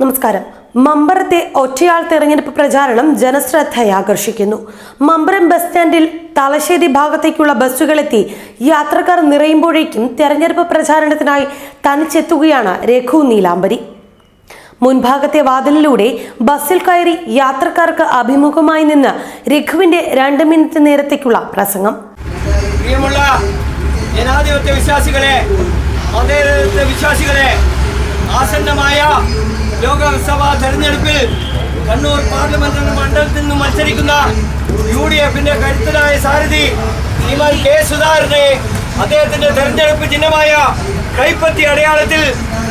നമസ്കാരം. മമ്പറത്തെ ഒറ്റയാൾ തെരഞ്ഞെടുപ്പ് പ്രചാരണം ജനശ്രദ്ധയെ ആകർഷിക്കുന്നു. മമ്പറം ബസ് സ്റ്റാൻഡിൽ തലശ്ശേരി ഭാഗത്തേക്കുള്ള ബസ്സുകളെത്തി യാത്രക്കാർ നിറയുമ്പോഴേക്കും തെരഞ്ഞെടുപ്പ് പ്രചാരണത്തിനായി തനിച്ചെത്തുകയാണ് രഘു നീലാംബരി. മുൻഭാഗത്തെ വാതിലിലൂടെ ബസ്സിൽ കയറി യാത്രക്കാർക്ക് അഭിമുഖമായി നിന്ന് രഘുവിന്റെ രണ്ട് മിനിറ്റ് നേരത്തേക്കുള്ള പ്രസംഗം. പ്രിയമുള്ള ജനാധിപത്യ വിശ്വാസികളെ വിശ്വാസികളെ ആസന്നമായ ലോകസഭാ തെരഞ്ഞെടുപ്പിൽ കണ്ണൂർ പാർലമെന്റ് മണ്ഡലത്തിൽ നിന്ന് മത്സരിക്കുന്ന യു ഡി എഫിന്റെ കരുത്തനായ സാരഥി ശ്രീമാൻ കെ സുധാകരനെ അദ്ദേഹത്തിന്റെ തെരഞ്ഞെടുപ്പ് ചിഹ്നമായ കൈപ്പത്തി അടയാളത്തിൽ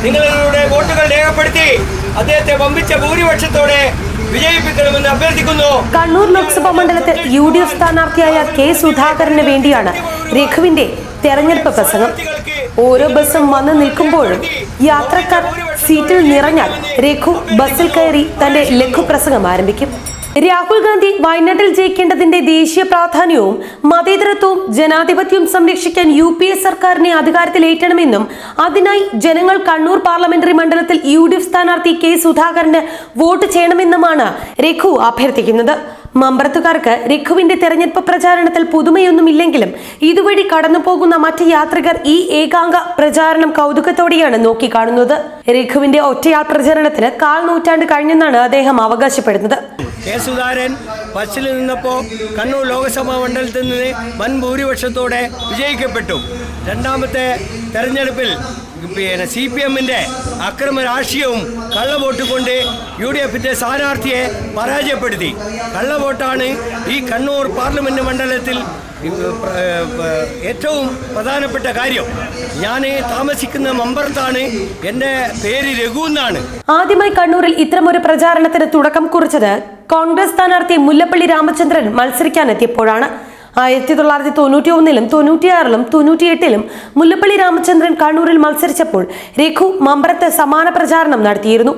നിങ്ങളുടെ വോട്ടുകൾ രേഖപ്പെടുത്തി അദ്ദേഹത്തെ വമ്പിച്ച ഭൂരിപക്ഷത്തോടെ വിജയിപ്പിക്കണമെന്ന് അഭ്യർത്ഥിക്കുന്നു. കണ്ണൂർ ലോക്സഭാ മണ്ഡലത്തിൽ യു ഡി എഫ് സ്ഥാനാർത്ഥിയായ കെ സുധാകരന് വേണ്ടിയാണ് രഘുവിന്റെ തെരഞ്ഞെടുപ്പ് പ്രസംഗം. ഓരോ ബസ്സും വന്നു നിൽക്കുമ്പോഴും യാത്രക്കാർ സീറ്റിൽ നിറഞ്ഞാൽ രഘു ബസ്സിൽ കയറി തന്റെ ലഘുപ്രസംഗം ആരംഭിക്കും. രാഹുൽ ഗാന്ധി വയനാട്ടിൽ ജയിക്കേണ്ടതിന്റെ ദേശീയ പ്രാധാന്യവും മതേതരത്വവും ജനാധിപത്യവും സംരക്ഷിക്കാൻ യു പി എ സർക്കാരിനെ അധികാരത്തിലേറ്റണമെന്നും അതിനായി ജനങ്ങൾ കണ്ണൂർ പാർലമെന്ററി മണ്ഡലത്തിൽ യു ഡി എഫ് സ്ഥാനാർത്ഥി കെ സുധാകരന് വോട്ട് ചെയ്യണമെന്നുമാണ് രഘു അഭ്യർത്ഥിക്കുന്നത്. മമ്പറത്തുകാർക്ക് രഘുവിന്റെ തെരഞ്ഞെടുപ്പ് പ്രചാരണത്തിൽ പുതുമയൊന്നുമില്ലെങ്കിലും ഇതുവഴി കടന്നുപോകുന്ന മറ്റ് യാത്രികർ ഈ ഏകാംഗ പ്രചാരണം കൗതുകത്തോടെയാണ് നോക്കിക്കാണുന്നത്. രഘുവിന്റെ ഒറ്റയാൾ പ്രചാരണത്തിന് കാൽ നൂറ്റാണ്ട് കഴിഞ്ഞെന്നാണ് അദ്ദേഹം അവകാശപ്പെടുന്നത്. കെ ബസ്സിൽ നിന്നപ്പോൾ കണ്ണൂർ ലോക്സഭാ മണ്ഡലത്തിൽ നിന്ന് വൻ ഭൂരിപക്ഷത്തോടെ വിജയിക്കപ്പെട്ടു. രണ്ടാമത്തെ തെരഞ്ഞെടുപ്പിൽ പിന്നെ സി പി എമ്മിന്റെ അക്രമ രാഷ്ട്രീയവും കള്ളവോട്ട് കൊണ്ട് യു ഡി എഫിന്റെ സ്ഥാനാർത്ഥിയെ പരാജയപ്പെടുത്തി. കള്ളവോട്ടാണ് ഈ കണ്ണൂർ പാർലമെന്റ് മണ്ഡലത്തിൽ ഏറ്റവും പ്രധാനപ്പെട്ട കാര്യം. ഞാൻ താമസിക്കുന്ന മമ്പറത്താണ്. എന്റെ പേര് രഘു എന്നാണ്. ആദ്യമായി കണ്ണൂരിൽ ഇത്തരമൊരു പ്രചാരണത്തിന് തുടക്കം കുറിച്ചത് കോൺഗ്രസ് സ്ഥാനാർത്ഥി മുല്ലപ്പള്ളി രാമചന്ദ്രൻ മത്സരിക്കാനെത്തിയപ്പോഴാണ്. ആയിരത്തി തൊള്ളായിരത്തി തൊണ്ണൂറ്റി ഒന്നിലും തൊണ്ണൂറ്റിയാറിലും തൊണ്ണൂറ്റിയെട്ടിലും മുല്ലപ്പള്ളി രാമചന്ദ്രൻ കണ്ണൂരിൽ മത്സരിച്ചപ്പോൾ രഘു മമ്പറത്ത് സമാന പ്രചാരണം നടത്തിയിരുന്നു.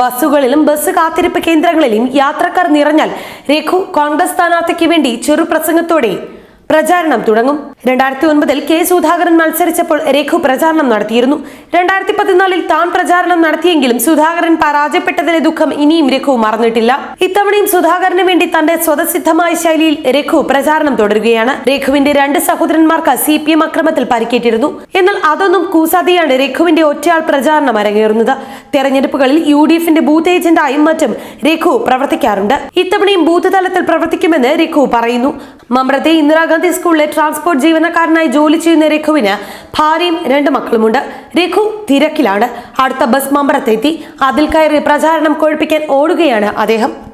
ബസ്സുകളിലും ബസ് കാത്തിരിപ്പ് കേന്ദ്രങ്ങളിലും യാത്രക്കാർ നിറഞ്ഞാൽ രഘു കോൺഗ്രസ് സ്ഥാനാർത്ഥിക്ക് വേണ്ടി ചെറുപ്രസംഗത്തോടെ പ്രചാരണം തുടങ്ങും. രണ്ടായിരത്തി ഒൻപതിൽ കെ സുധാകരൻ മത്സരിച്ചപ്പോൾ രഘു പ്രചാരണം നടത്തിയിരുന്നു. രണ്ടായിരത്തി പതിനാലിൽ താൻ പ്രചാരണം നടത്തിയെങ്കിലും സുധാകരൻ പരാജയപ്പെട്ടതിലെ ദുഃഖം ഇനിയും രഘു മറന്നിട്ടില്ല. ഇത്തവണയും സുധാകരന് വേണ്ടി തന്റെ സ്വതസിദ്ധമായ ശൈലിയിൽ രഘു പ്രചാരണം തുടരുകയാണ്. രഘുവിന്റെ രണ്ട് സഹോദരന്മാർക്ക് സി പി എം അക്രമത്തിൽ പരിക്കേറ്റിരുന്നു. എന്നാൽ അതൊന്നും കൂസാതെയാണ് രഘുവിന്റെ ഒറ്റയാൾ പ്രചാരണം അരങ്ങേറുന്നത്. തെരഞ്ഞെടുപ്പുകളിൽ യു ഡി എഫിന്റെ ബൂത്ത് ഏജന്റായും മറ്റും രഘു പ്രവർത്തിക്കാറുണ്ട്. ഇത്തവണയും ബൂത്ത് തലത്തിൽ പ്രവർത്തിക്കുമെന്ന് രഘു പറയുന്നു. മമ്രത്തെ ഇന്ദിരാഗാന്ധി സ്കൂളിലെ ട്രാൻസ്പോർട്ട് ജീവനക്കാരനായി ജോലി ചെയ്യുന്ന രഘുവിന് ഭാര്യയും രണ്ട് മക്കളുമുണ്ട്. രഘു തിരക്കിലാണ്. അടുത്ത ബസ് മമ്പറത്തെത്തി. അതിൽ കയറി പ്രചാരണം കൊഴുപ്പിക്കാൻ ഓടുകയാണ് അദ്ദേഹം.